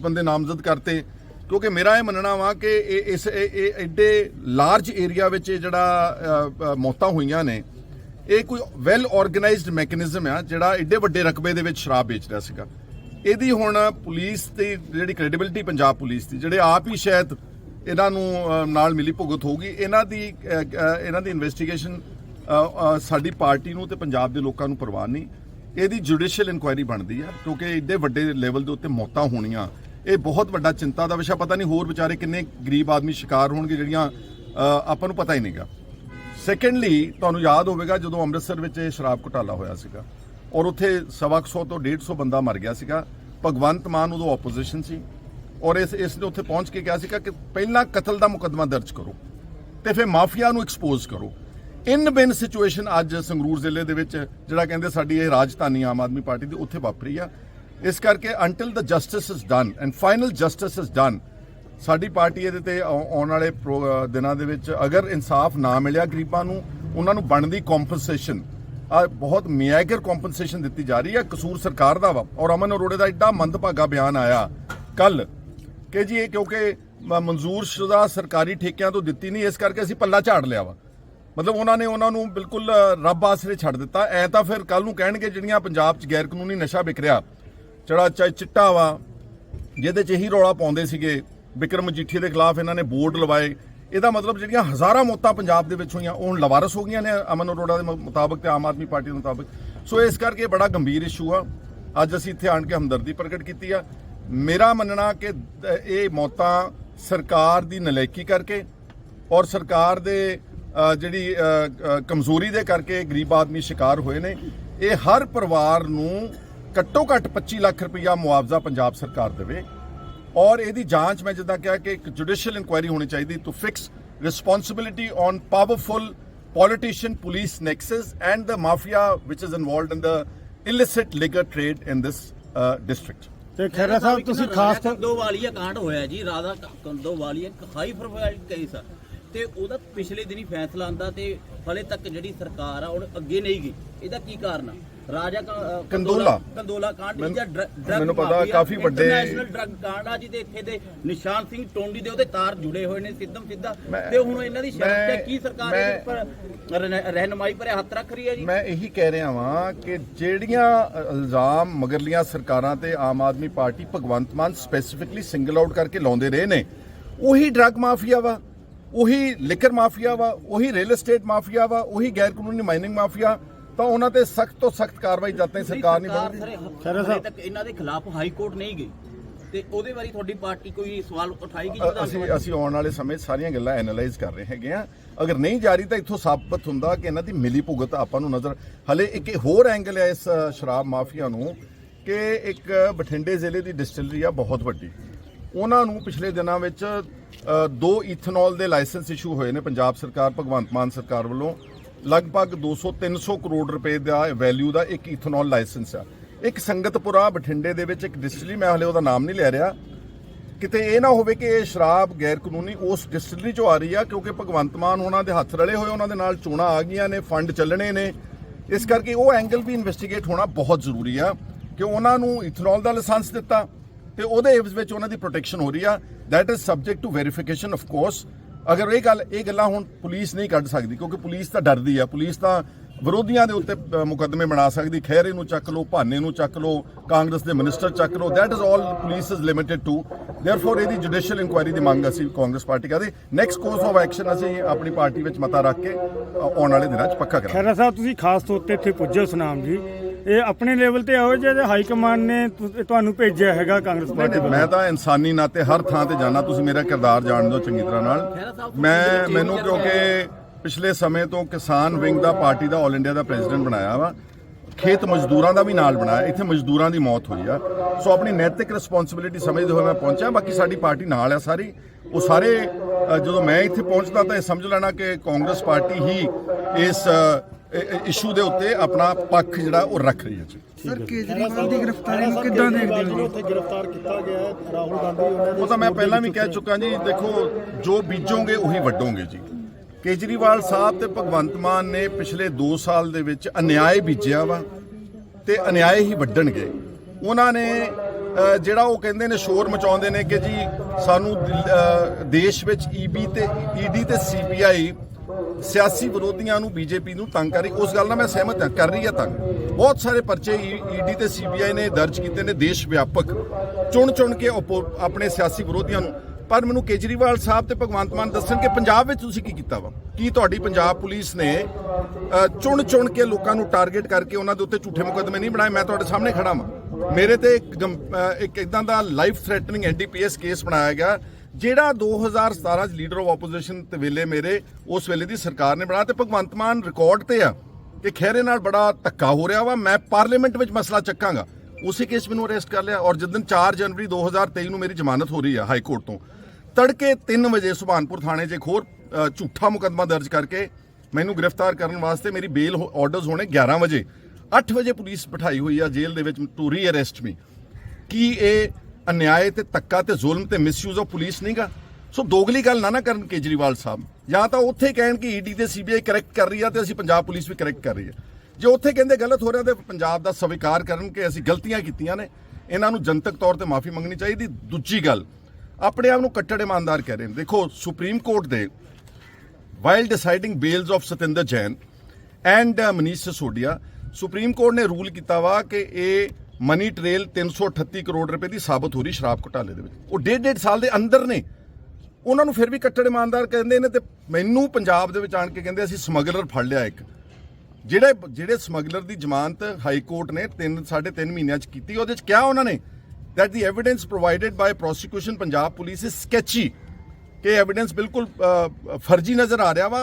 10 ਬੰਦੇ ਨਾਮਜ਼ਦ ਕਰਤੇ, ਕਿਉਂਕਿ ਮੇਰਾ ਇਹ ਮੰਨਣਾ ਵਾ ਕਿ ਇਹ ਇਸ ਇਹ ਐਡੇ ਲਾਰਜ ਏਰੀਆ ਵਿੱਚ ਇਹ ਜਿਹੜਾ ਮੌਤਾਂ ਹੋਈਆਂ ਨੇ, ਇਹ ਕੋਈ ਵੈਲ ਆਰਗੇਨਾਈਜ਼ਡ ਮੈਕੈਨਿਜ਼ਮ ਆ ਜਿਹੜਾ ਐਡੇ ਵੱਡੇ ਰਕਬੇ ਦੇ ਵਿੱਚ ਸ਼ਰਾਬ ਵੇਚ ਰਿਹਾ ਸੀਗਾ। ਇਹਦੀ ਹੁਣ ਪੁਲਿਸ ਦੀ ਜਿਹੜੀ ਕ੍ਰੈਡੀਬਿਲਿਟੀ ਪੰਜਾਬ ਪੁਲਿਸ ਦੀ, ਜਿਹੜੇ ਆਪ ਹੀ ਸ਼ਾਇਦ ਇਹਨਾਂ ਨੂੰ ਨਾਲ ਮਿਲੀ ਭੁਗਤ ਹੋਊਗੀ, ਇਹਨਾਂ ਦੀ ਇਹਨਾਂ ਦੀ ਇਨਵੈਸਟੀਗੇਸ਼ਨ ਸਾਡੀ ਪਾਰਟੀ ਨੂੰ ਤੇ ਪੰਜਾਬ ਦੇ ਲੋਕਾਂ ਨੂੰ ਪਰਵਾਹ ਨਹੀਂ। ਇਹਦੀ ਜੁਡੀਸ਼ੀਅਲ ਇਨਕੁਆਇਰੀ ਬਣਦੀ ਆ, ਕਿਉਂਕਿ ਏਡੇ ਵੱਡੇ ਲੈਵਲ ਦੇ ਉੱਤੇ ਮੌਤਾਂ ਹੋਣੀਆਂ। ਇਹ ਬਹੁਤ ਵੱਡਾ ਚਿੰਤਾ ਦਾ ਵਿਸ਼ਾ, ਪਤਾ ਨਹੀਂ ਹੋਰ ਵਿਚਾਰੇ ਕਿੰਨੇ ਗਰੀਬ ਆਦਮੀ ਸ਼ਿਕਾਰ ਹੋਣਗੇ ਜਿਹੜੀਆਂ ਆਪਾਂ ਨੂੰ ਪਤਾ ਹੀ ਨਹੀਂਗਾ। ਸੈਕੰਡਲੀ ਤੁਹਾਨੂੰ ਯਾਦ ਹੋਵੇਗਾ ਜਦੋਂ ਅੰਮ੍ਰਿਤਸਰ ਵਿੱਚ ਇਹ ਸ਼ਰਾਬ ਘੁਟਾਲਾ ਹੋਇਆ ਸੀਗਾ ਔਰ ਉੱਥੇ ਸਵਾ ਕੁ ਸੌ ਤੋਂ 150 ਬੰਦਾ ਮਰ ਗਿਆ ਸੀਗਾ। ਭਗਵੰਤ ਮਾਨ ਉਦੋਂ ਆਪੋਜੀਸ਼ਨ ਸੀ ਔਰ ਇਸ ਇਸ ਨੇ ਉੱਥੇ ਪਹੁੰਚ ਕੇ ਕਿਹਾ ਸੀਗਾ ਕਿ ਪਹਿਲਾਂ ਕਤਲ ਦਾ ਮੁਕੱਦਮਾ ਦਰਜ ਕਰੋ ਤੇ ਫਿਰ ਮਾਫੀਆ ਨੂੰ ਐਕਸਪੋਜ਼ ਕਰੋ। ਇਨ ਬਿਨ ਸਿਚੁਏਸ਼ਨ ਅੱਜ ਸੰਗਰੂਰ ਜ਼ਿਲ੍ਹੇ ਦੇ ਵਿੱਚ ਜਿਹੜਾ ਕਹਿੰਦੇ ਸਾਡੀ ਇਹ ਰਾਜਧਾਨੀ ਆਮ ਆਦਮੀ ਪਾਰਟੀ ਦੀ ਉੱਥੇ ਵਾਪਰੀ ਆ। ਇਸ ਕਰਕੇ until the justice is done and final justice is done ਸਾਡੀ ਪਾਰਟੀ ਇਹਦੇ ਤੇ ਆਉਣ ਵਾਲੇ ਪ੍ਰੋ- ਦਿਨਾਂ ਦੇ ਵਿੱਚ ਅਗਰ ਇਨਸਾਫ ਨਾ ਮਿਲਿਆ ਗਰੀਬਾਂ ਨੂੰ, ਉਹਨਾਂ ਨੂੰ ਬਣਦੀ ਕੰਪਨਸੇਸ਼ਨ ਆ ਬਹੁਤ ਮਿਆਗਰ ਕੰਪਨਸੇਸ਼ਨ ਦਿੱਤੀ ਜਾ ਰਹੀ ਹੈ। ਕਸੂਰ ਸਰਕਾਰ ਦਾ ਵਾ। ਔਰ ਅਮਨ ਅਰੋੜੇ ਦਾ ਐਡਾ ਮੰਦਭਾਗਾ ਬਿਆਨ ਆਇਆ ਕੱਲ ਕਿ ਜੀ ਇਹ ਕਿਉਂਕਿ ਮਨਜ਼ੂਰ ਸ਼ੁਦਾ ਸਰਕਾਰੀ ਠੇਕਿਆਂ ਤੋਂ ਦਿੱਤੀ ਨਹੀਂ, ਇਸ ਕਰਕੇ ਅਸੀਂ ਪੱਲਾ ਝਾੜ ਲਿਆ ਵਾ। ਮਤਲਬ ਉਹਨਾਂ ਨੇ ਉਹਨਾਂ ਨੂੰ ਬਿਲਕੁਲ ਰੱਬ ਆਸਰੇ ਛੱਡ ਦਿੱਤਾ। ਐ ਤਾਂ ਫਿਰ ਕੱਲ ਨੂੰ ਕਹਿਣਗੇ ਜਿਹੜੀਆਂ ਪੰਜਾਬ 'ਚ ਗੈਰ ਕਾਨੂੰਨੀ ਨਸ਼ਾ ਵਿਕ ਰਿਹਾ ਜਿਹੜਾ ਚਾਹੇ ਚਿੱਟਾ ਵਾ, ਜਿਹਦੇ 'ਚ ਇਹੀ ਰੌਲਾ ਪਾਉਂਦੇ ਸੀਗੇ। ਵਿਕਰਮ ਮਜੀਠੀਆ ਦੇ ਖਿਲਾਫ ਇਹਨਾਂ ਨੇ ਬੋਰਡ ਲਵਾਏ। ਇਹਦਾ ਮਤਲਬ ਜਿਹੜੀਆਂ ਹਜ਼ਾਰਾਂ ਮੌਤਾਂ ਪੰਜਾਬ ਦੇ ਵਿੱਚ ਹੋਈਆਂ, ਉਹ ਹੁਣ ਲਵਾਰਸ ਹੋ ਗਈਆਂ ਨੇ ਅਮਨ ਅਰੋੜਾ ਦੇ ਮੁਤਾਬਕ ਤੇ ਆਮ ਆਦਮੀ ਪਾਰਟੀ ਦੇ ਮੁਤਾਬਕ। ਸੋ ਇਸ ਕਰਕੇ ਬੜਾ ਗੰਭੀਰ ਇਸ਼ੂ ਆ। ਅੱਜ ਅਸੀਂ ਇੱਥੇ ਆਣ ਕੇ ਹਮਦਰਦੀ ਪ੍ਰਗਟ ਕੀਤੀ ਆ। ਮੇਰਾ ਮੰਨਣਾ ਕਿ ਇਹ ਮੌਤਾਂ ਸਰਕਾਰ ਦੀ ਨਲਾਇਕੀ ਕਰਕੇ ਔਰ ਸਰਕਾਰ ਦੇ ਜਿਹੜੀ ਕਮਜ਼ੋਰੀ ਦੇ ਕਰਕੇ ਗਰੀਬ ਆਦਮੀ ਸ਼ਿਕਾਰ ਹੋਏ ਨੇ। ਇਹ ਹਰ ਪਰਿਵਾਰ ਨੂੰ ਘੱਟੋ ਘੱਟ 25 ਲੱਖ ਰੁਪਇਆ ਮੁਆਵਜ਼ਾ ਪੰਜਾਬ ਸਰਕਾਰ ਦੇਵੇ। ਔਰ ਇਹਦੀ ਜਾਂਚ ਮੈਂ ਜਿੱਦਾਂ ਕਿਹਾ ਕਿ ਇੱਕ ਜੁਡੀਸ਼ੀਅਲ ਇਨਕੁਆਇਰੀ ਹੋਣੀ ਚਾਹੀਦੀ to fix responsibility on powerful police nexus and the mafia which is involved in the illicit liquor trade in this uh, district. ਤੇ ਖੈਰਾ ਸਾਹਿਬ ਤੁਸੀਂ ਖਾਸ ਤੌਰ ਦੋ ਵਾਲੀਆ ਕਾਂਡ ਹੋਇਆ ਜੀ ਰਾਧਾ ਕੰਦੋ ਵਾਲੀਆ ਇੱਕ ਹਾਈ ਪ੍ਰੋਫਾਈਲ ਕੇਸ ਆ। ਤੇ ਉਹਦਾ ਪਿਛਲੇ ਦਿਨੀ ਫੈਸਲਾ ਆਂਦਾ ਤੇ ਹਲੇ ਤੱਕ ਜਿਹੜੀ ਸਰਕਾਰ ਆ ਉਹ ਅੱਗੇ ਨਹੀਂ ਗਈ। ਇਹਦਾ ਕੀ ਕਾਰਨ ਆ? ਰਾਜਾ ਕੰਦੋਲਾ। ਕੰਦੋਲਾ ਕਾਂਡ ਮੈਨੂੰ- ਜਾਂ ਡਰਗ ਮੈਨੂੰ ਪਤਾ ਕਾਫੀ ਵੱਡੇ- ਨੈਸ਼ਨਲ ਡਰਗ ਕਾਂਡ ਆ ਜਿਹਦੇ ਇੱਥੇ ਦੇ ਨਿਸ਼ਾਨ ਸਿੰਘ ਟੋਂਡੀ ਦੇ ਉਹਦੇ ਤਾਰ ਜੁੜੇ ਹੋਏ ਨੇ ਸਿੱਧਮ ਸਿੱਧਾ ਮੈਂ- ਤੇ ਹੁਣ ਇਹਨਾਂ ਦੀ ਸ਼ਰਤ ਮੈਂ- ਤੇ ਕੀ ਸਰਕਾਰ ਇਹਦੇ ਉੱਪਰ ਰਹਿਨ- ਰਹਿਨਮਾਈ ਪਰ ਹੱਥ ਰੱਖ ਰਹੀ ਹੈ ਜੀ ਮੈਂ ਇਹੀ ਕਹਿ ਰਿਹਾ ਵਾਂ ਕਿ ਜਿਹੜੀਆਂ ਇਲਜ਼ਾਮ ਮਗਰਲੀਆਂ ਸਰਕਾਰਾਂ ਤੇ Aam Aadmi party Bhagwant Mann specifically single out ਕਰਕੇ ਲਾਉਂਦੇ ਰਹੇ ਨੇ ਉਹੀ ਡਰੱਗ ਮਾਫੀਆ ਵਾ ਉਹੀ ਲਿਕਰ ਮਾਫੀਆ ਵਾ ਉਹੀ ਰੀਅਲ ਏਸਟੇਟ ਮਾਫੀਆ ਵਾ ਉਹੀ ਗੈਰ ਕਾਨੂੰਨੀ ਮਾਈਨਿੰਗ ਮਾਫੀਆ ਤਾਂ ਉਹਨਾਂ ਤੇ ਸਖਤ ਤੋਂ ਸਖਤ ਕਾਰਵਾਈ ਜਦ ਤਾਈਂ ਸਰਕਾਰ ਨਹੀਂ ਬਣਦੀ। ਖੈਰ ਸਾਹਿਬ ਤੱਕ ਇਹਨਾਂ ਦੇ ਖਿਲਾਫ ਹਾਈ ਕੋਰਟ ਨਹੀਂ ਗਈ। ਤੇ ਉਹਦੇ ਬਾਰੇ ਤੁਹਾਡੀ ਪਾਰਟੀ ਕੋਈ ਸਵਾਲ ਉਠਾਏਗੀ ਜੀ ਵਿਧਾਨ ਅਸੀਂ? ਅਸੀਂ ਆਉਣ ਵਾਲੇ ਸਮੇਂ ਸਾਰੀਆਂ ਗੱਲਾਂ ਐਨਾਲਾਈਜ਼ ਕਰ ਰਹੇ ਹੈਗੇ ਆ ਅਗਰ ਨਹੀਂ ਜਾਰੀ ਤਾਂ ਇੱਥੋਂ ਸਾਬਤ ਹੁੰਦਾ ਕਿ ਇਹਨਾਂ ਦੀ ਮਿਲੀ ਭੁਗਤ ਆਪਾਂ ਨੂੰ ਨਜ਼ਰ ਹਲੇ ਇੱਕ ਹੋਰ ਐਂਗਲ ਹੈ ਇਸ ਸ਼ਰਾਬ ਮਾਫੀਆ ਨੂੰ ਕਿ ਇੱਕ ਬਠਿੰਡੇ ਜ਼ਿਲ੍ਹੇ ਦੀ ਡਿਸਟਿਲਰੀ ਆ ਬਹੁਤ ਵੱਡੀ। ਉਹਨਾਂ ਨੂੰ ਪਿਛਲੇ ਦਿਨਾਂ ਵਿੱਚ ਦੋ ਇਥਨੋਲ ਦੇ ਲਾਇਸੈਂਸ ਇਸ਼ੂ ਹੋਏ ਨੇ ਪੰਜਾਬ ਸਰਕਾਰ ਭਗਵੰਤ ਮਾਨ ਸਰਕਾਰ ਵੱਲੋਂ। ਲਗਭਗ 200-300 ਕਰੋੜ ਰੁਪਏ ਦਾ ਵੈਲਿਊ ਦਾ ਇੱਕ ਇਥਨੋਲ ਲਾਇਸੈਂਸ ਆ। ਇੱਕ ਸੰਗਤਪੁਰਾ ਬਠਿੰਡੇ ਦੇ ਵਿੱਚ ਇੱਕ ਡਿਸਟਿਲਰੀ ਮੈਂ ਹਲੇ ਉਹਦਾ ਨਾਮ ਨਹੀਂ ਲੈ ਰਿਹਾ। ਕਿਤੇ ਇਹ ਨਾ ਹੋਵੇ ਕਿ ਇਹ ਸ਼ਰਾਬ ਗੈਰ ਕਾਨੂੰਨੀ ਉਸ ਡਿਸਟਿਲਰੀ ਚੋਂ ਆ ਰਹੀ ਆ, ਕਿਉਂਕਿ ਭਗਵੰਤ ਮਾਨ ਉਹਨਾਂ ਦੇ ਹੱਥ ਰਲੇ ਹੋਏ, ਉਹਨਾਂ ਦੇ ਨਾਲ ਚੋਣਾਂ ਆ ਗਈਆਂ ਨੇ, ਫੰਡ ਚੱਲਣੇ ਨੇ। ਇਸ ਕਰਕੇ ਉਹ ਐਂਗਲ ਵੀ ਇਨਵੈਸਟੀਗੇਟ ਹੋਣਾ ਬਹੁਤ ਜ਼ਰੂਰੀ ਆ ਕਿ ਉਹਨਾਂ ਨੂੰ ਇਥਨੋਲ ਦਾ ਲਾਇਸੈਂਸ ਦਿੱਤਾ ਤੇ ਉਹਦੇ ਏਵਜ਼ ਵਿੱਚ ਉਹਨਾਂ ਦੀ ਪ੍ਰੋਟੈਕਸ਼ਨ ਹੋ ਰਹੀ ਆ। That is subject to verification of course ਅਗਰ ਇਹ ਗੱਲ ਇਹ ਗੱਲਾਂ ਹੁਣ ਪੁਲਿਸ ਨਹੀਂ ਕੱਢ ਸਕਦੀ, ਕਿਉਂਕਿ ਪੁਲਿਸ ਤਾਂ ਡਰਦੀ ਆ। ਪੁਲਿਸ ਤਾਂ ਵਿਰੋਧੀਆਂ ਦੇ ਉੱਤੇ ਮੁਕੱਦਮੇ ਬਣਾ ਸਕਦੀ। ਖੈਰੇ ਨੂੰ ਚੱਕ ਲਓ, ਭਾਨੇ ਨੂੰ ਚੱਕ ਲਓ, ਕਾਂਗਰਸ ਦੇ ਮਿਨਿਸਟਰ ਚੱਕ ਲਓ। That is all police is limited to therefore ਇਹਦੀ ਜੁਡੀਸ਼ੀਅਲ ਇਨਕੁਆਇਰੀ ਦੀ ਮੰਗ ਅਸੀਂ ਕਾਂਗਰਸ ਪਾਰਟੀ ਕਰਦੇ। ਨੈਕਸਟ ਕੋਰਸ ਆਫ ਐਕਸ਼ਨ ਅਸੀਂ ਆਪਣੀ ਪਾਰਟੀ ਵਿੱਚ ਮਤਾ ਰੱਖ ਕੇ ਆਉਣ ਵਾਲੇ ਦਿਨਾਂ 'ਚ ਪੱਕਾ ਕਰਾਂਗੇ। ਖੈਰਾ ਸਾਹਿਬ, ਤੁਸੀਂ ਖਾਸ ਤੌਰ ਤੇ ਇੱਥੇ ਪੁੱਜੇ, ਸੁਨਾਮ ਜੀ। ਇਹ ਆਪਣੇ ਲੈਵਲ ਤੇ ਆਓ ਜੇ ਹਾਈ ਕਮਾਂਡ ਨੇ ਤੁ- ਤੁਹਾਨੂੰ ਭੇਜਿਆ ਹੈਗਾ ਕਾਂਗਰਸ ਪਾਰਟੀ ਵੱਲੋਂ ਮੈਂ ਤਾਂ ਇਨਸਾਨੀ ਨਾਤੇ ਹਰ ਥਾਂ ਤੇ ਜਾਣਾ ਤੁਸੀਂ ਮੇਰਾ ਕਿਰਦਾਰ ਜਾਣਦੇ ਹੋ ਚੰਗੀ ਤਰ੍ਹਾਂ ਨਾਲ। ਮੈਂ ਮੈਨੂੰ ਕਿਉਂਕਿ ਪਿਛਲੇ ਸਮੇਂ ਤੋਂ ਕਿਸਾਨ ਵਿੰਗ ਦਾ ਪਾਰਟੀ ਦਾ 올 ਇੰਡੀਆ ਦਾ ਪ੍ਰੈਜ਼ੀਡੈਂਟ ਬਣਾਇਆ ਵਾ ਖੇਤ ਮਜ਼ਦੂਰਾਂ ਦਾ ਵੀ ਨਾਲ ਬਣਾਇਆ ਇੱਥੇ ਮਜ਼ਦੂਰਾਂ ਦੀ ਮੌਤ ਹੋਈ ਆ। ਸੋ ਆਪਣੀ ਨੈਤਿਕ ਰਿਸਪੌਂਸਿਬਿਲਿਟੀ ਸਮਝਦੇ ਹੋਏ ਮੈਂ ਪਹੁੰਚਿਆ ਬਾਕੀ ਸਾਡੀ ਪਾਰਟੀ ਨਾਲ ਆ ਸਾਰੀ। ਉਹ ਸਾਰੇ ਅ, ਜਦੋਂ ਮੈਂ ਇੱਥੇ ਪਹੁੰਚਦਾ ਤਾਂ ਇਹ ਸਮਝ ਲੈਣਾ ਕਿ ਕਾਂਗਰਸ ਪਾਰਟੀ ਹੀ ਇਸ ਇਸ਼ੂ ਦੇ ਉੱਤੇ ਆਪਣਾ ਪੱਖ ਜਿਹੜਾ ਉਹ ਰੱਖ ਰਹੀ ਹੈ ਜੀ। ਸਰ ਕੇਜਰੀਵਾਲ ਦੀ ਗ੍ਰਿਫਤਾਰੀ ਨੂੰ ਕਿੱਦਾਂ ਦੇਖਦੇ ਹੋ? ਉੱਥੇ ਗ੍ਰਿਫਤਾਰ ਕੀਤਾ ਗਿਆ ਹੈ। ਰਾਹੁਲ ਗਾਂਧੀ ਉਹਨਾਂ ਉਹ ਤਾਂ ਮੈਂ ਪਹਿਲਾਂ ਵੀ ਕਹਿ ਚੁੱਕਾ ਜੀ ਦੇਖੋ ਜੋ ਬੀਜੋਗੇ ਉਹੀ ਵੱਢੋਗੇ ਜੀ। ਕੇਜਰੀਵਾਲ ਸਾਹਿਬ ਤੇ ਭਗਵੰਤ ਮਾਨ ਨੇ ਪਿਛਲੇ 2 ਸਾਲ ਦੇ ਵਿੱਚ ਅਨਿਆਏ ਬੀਜਿਆ ਵਾ ਤੇ ਅਨਿਆਏ ਹੀ ਵੱਢਣਗੇ। ਉਹਨਾਂ ਨੇ ਜਿਹੜਾ ਉਹ ਕਹਿੰਦੇ ਨੇ ਸ਼ੋਰ ਮਚਾਉਂਦੇ ਨੇ ਕਿ ਜੀ ਸਾਨੂੰ ਦੇਸ਼ ਵਿੱਚ ਈਬੀ ਤੇ ਈਡੀ ਤੇ ਸੀਪੀਆਈ ਸਿਆਸੀ ਵਿਰੋਧੀਆਂ ਨੂੰ ਬੀਜੇਪੀ ਨੂੰ ਤੰਗ ਕਰ ਰਹੀ। ਉਸ ਗੱਲ ਨਾਲ ਮੈਂ ਸਹਿਮਤ ਹਾਂ ਕਰ ਰਹੀ ਹੈ ਤੰਗ। ਬਹੁਤ ਸਾਰੇ ਪਰਚੇ e- ਈਡੀ ਤੇ ਸੀਬੀਆਈ ਨੇ ਦਰਜ ਕੀਤੇ ਨੇ ਦੇਸ਼ ਵਿਆਪਕ। ਚੁਣ ਚੁਣ ਕੇ ਆਪਣੇ ਸਿਆਸੀ ਵਿਰੋਧੀਆਂ ਨੂੰ। ਪਰ ਮੈਨੂੰ ਕੇਜਰੀਵਾਲ ਸਾਹਿਬ ਤੇ ਭਗਵੰਤ ਮਾਨ ਦੱਸਣ ਕਿ ਪੰਜਾਬ ਵਿੱਚ ਤੁਸੀਂ ਕੀ ਕੀਤਾ ਵਾ? ਕੀ ਤੁਹਾਡੀ ਪੰਜਾਬ ਪੁਲਿਸ ਨੇ ਚੁਣ ਚੁਣ ਕੇ ਲੋਕਾਂ ਨੂੰ ਟਾਰਗੇਟ ਕਰਕੇ ਉਹਨਾਂ ਦੇ ਉੱਤੇ ਝੂਠੇ ਮੁਕੱਦਮੇ ਨਹੀਂ ਬਣਾਏ? ਮੈਂ ਤੁਹਾਡੇ ਸਾਹਮਣੇ ਖੜਾ ਵਾਂ। ਮੇਰੇ ਤੇ ਇੱਕ ਗੰ- ਅ, ਇੱਕ ਇਦਾਂ ਦਾ ਲਾਈਫ ਥ੍ਰੈਟਨਿੰਗ ਐਨਡੀਪੀਐਸ ਕੇਸ ਬਣਾਇਆ ਗਿਆ। ਜਿਹੜਾ 2017 ਚ ਲੀਡਰ ਆਫ ਆਪੋਜੀਸ਼ਨ ਤੇ ਵੇਲੇ ਮੇਰੇ, ਉਸ ਵੇਲੇ ਦੀ ਸਰਕਾਰ ਨੇ ਬਣਾਇਆ ਤੇ ਭਗਵੰਤ ਮਾਨ ਰਿਕਾਰਡ ਤੇ ਆ ਕਿ ਖਹਿਰੇ ਨਾਲ ਬੜਾ ਧੱਕਾ ਹੋ ਰਿਹਾ ਵਾ। ਮੈਂ ਪਾਰਲੀਮੈਂਟ ਵਿੱਚ ਮਸਲਾ ਚੱਕਾਂਗਾ। ਉਸੇ ਕੇਸ ਮੈਨੂੰ ਅਰੈਸਟ ਕਰ ਲਿਆ ਔਰ ਜਦੋਂ 4 ਜਨਵਰੀ 2023 ਨੂੰ ਮੇਰੀ ਜ਼ਮਾਨਤ ਹੋ ਰਹੀ ਆ ਹਾਈ ਕੋਰਟ ਤੋਂ, ਤੜਕੇ 3 ਵਜੇ ਸੁਭਾਨਪੁਰ ਥਾਣੇ 'ਚ ਇੱਕ ਹੋਰ ਝੂਠਾ ਮੁਕੱਦਮਾ ਦਰਜ ਕਰਕੇ ਮੈਨੂੰ ਗ੍ਰਿਫਤਾਰ ਕਰਨ ਵਾਸਤੇ ਮੇਰੀ ਬੇਲ ਆਰਡਰਸ ਹੋਣੇ 11 ਵਜੇ। 8 ਵਜੇ ਪੁਲਿਸ ਬਿਠਾਈ ਹੋਈ ਆ ਜੇਲ੍ਹ ਦੇ ਵਿੱਚ ਟੂ ਰੀ ਅਰੈਸਟ ਮੀ ਕੀ ਇਹ ਅਨਿਆਏ ਤੇ ਧੱਕਾ ਤੇ ਜ਼ੁਲਮ ਤੇ ਮਿਸਯੂਜ਼ ਆਫ ਪੁਲਿਸ ਨਹੀਂਗਾ ਸੋ ਦੋਗਲੀ ਗੱਲ ਨਾ ਨਾ ਕਰਨ ਕੇਜਰੀਵਾਲ ਸਾਹਿਬ। ਜਾਂ ਤਾਂ ਉੱਥੇ ਕਹਿਣ ਕਿ ਈਡੀ ਤੇ ਸੀਬੀਆਈ ਕਰੈਕਟ ਕਰ ਰਹੀ ਆ ਤੇ ਅਸੀਂ ਪੰਜਾਬ ਪੁਲਿਸ ਵੀ ਕਰੈਕਟ ਕਰ ਰਹੀ ਆ। ਜੇ ਉੱਥੇ ਕਹਿੰਦੇ ਗਲਤ ਹੋ ਰਿਹਾ ਤੇ ਪੰਜਾਬ ਦਾ ਸਵੀਕਾਰ ਕਰਨ ਕਿ ਅਸੀਂ ਗਲਤੀਆਂ ਕੀਤੀਆਂ ਨੇ, ਇਹਨਾਂ ਨੂੰ ਜਨਤਕ ਤੌਰ ਤੇ ਮਾਫੀ ਮੰਗਣੀ ਚਾਹੀਦੀ। ਦੂਜੀ ਗੱਲ, ਆਪਣੇ ਆਪ ਨੂੰ ਕੱਟੜ ਇਮਾਨਦਾਰ ਕਹਿ ਰਹੇ ਨੇ। ਦੇਖੋ ਸੁਪਰੀਮ ਕੋਰਟ ਦੇ while deciding bails of Satyendar Jain and Manish Manish supreme court ਨੇ ਰੂਲ ਕੀਤਾ ਵਾ ਕਿ ਇਹ ਮਨੀ ਟ੍ਰੇਲ 338 ਕਰੋੜ ਰੁਪਏ ਦੀ ਸਾਬਤ ਹੋ ਰਹੀ ਸ਼ਰਾਬ ਘੁਟਾਲੇ ਦੇ ਵਿੱਚ। ਉਹ ਡੇਢ ਡੇਢ ਸਾਲ ਦੇ ਅੰਦਰ ਨੇ। ਉਹਨਾਂ ਨੂੰ ਫਿਰ ਵੀ ਕੱਟੜ ਇਮਾਨਦਾਰ ਕਹਿੰਦੇ ਨੇ ਤੇ ਮੈਨੂੰ ਪੰਜਾਬ ਦੇ ਵਿੱਚ ਆਣ ਕੇ ਕਹਿੰਦੇ, ਅਸੀਂ ਸਮਗਲਰ ਫੜ ਲਿਆ ਇੱਕ। ਜਿਹੜੇ ਜਿਹੜੇ ਸਮਗਲਰ ਦੀ ਜ਼ਮਾਨਤ ਹਾਈ ਕੋਰਟ ਨੇ 3 3.5 ਮਹੀਨਿਆਂ ਚ ਕੀਤੀ, ਉਹਦੇ ਚ ਕਿਹਾ ਉਹਨਾਂ ਨੇ that the evidence provided by prosecution Punjab police is sketchy ਕਿ ਐਵੀਡੈਂਸ ਬਿਲਕੁਲ ਫਰਜ਼ੀ ਨਜ਼ਰ ਆ ਰਿਹਾ ਵਾ।